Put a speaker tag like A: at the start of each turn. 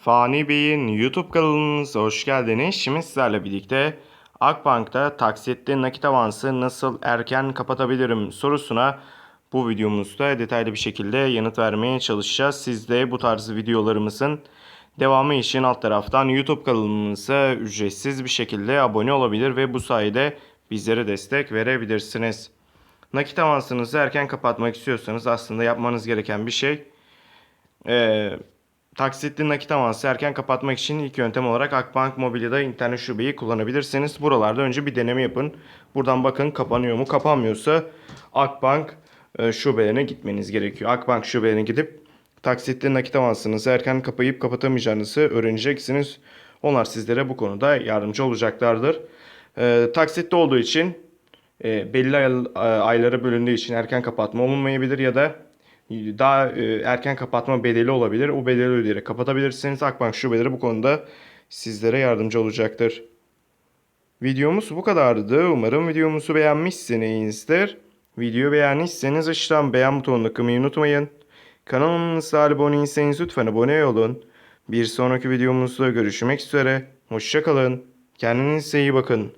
A: Fani Bey'in YouTube kanalımıza hoş geldiniz. Şimdi sizlerle birlikte Akbank'ta taksitli nakit avansı nasıl erken kapatabilirim sorusuna bu videomuzda detaylı bir şekilde yanıt vermeye çalışacağız. Siz de bu tarz videolarımızın devamı için alt taraftan YouTube kanalımıza ücretsiz bir şekilde abone olabilir ve bu sayede bizlere destek verebilirsiniz. Nakit avansınızı erken kapatmak istiyorsanız aslında yapmanız gereken bir şey ee, taksitli nakit avansı erken kapatmak için ilk yöntem olarak Akbank Mobilya'da internet şubeyi kullanabilirsiniz. Buralarda önce bir deneme yapın. Buradan bakın kapanıyor mu? Kapanmıyorsa Akbank e, şubelerine gitmeniz gerekiyor. Akbank şubelerine gidip taksitli nakit avansınızı erken kapayıp kapatamayacağınızı öğreneceksiniz. Onlar sizlere bu konuda yardımcı olacaklardır. E, taksitli olduğu için e, belli ay- aylara bölündüğü için erken kapatma olmayabilir ya da daha e, erken kapatma bedeli olabilir. O bedeli ödeyerek kapatabilirsiniz. Akbank şubeleri bu konuda sizlere yardımcı olacaktır. Videomuz bu kadardı. Umarım videomuzu beğenmişsinizdir. Videoyu beğendiyseniz aşağıdan beğen butonuna tıklamayı unutmayın. Kanalımıza abone değilseniz lütfen abone olun. Bir sonraki videomuzda görüşmek üzere. Hoşçakalın. Kendinize iyi bakın.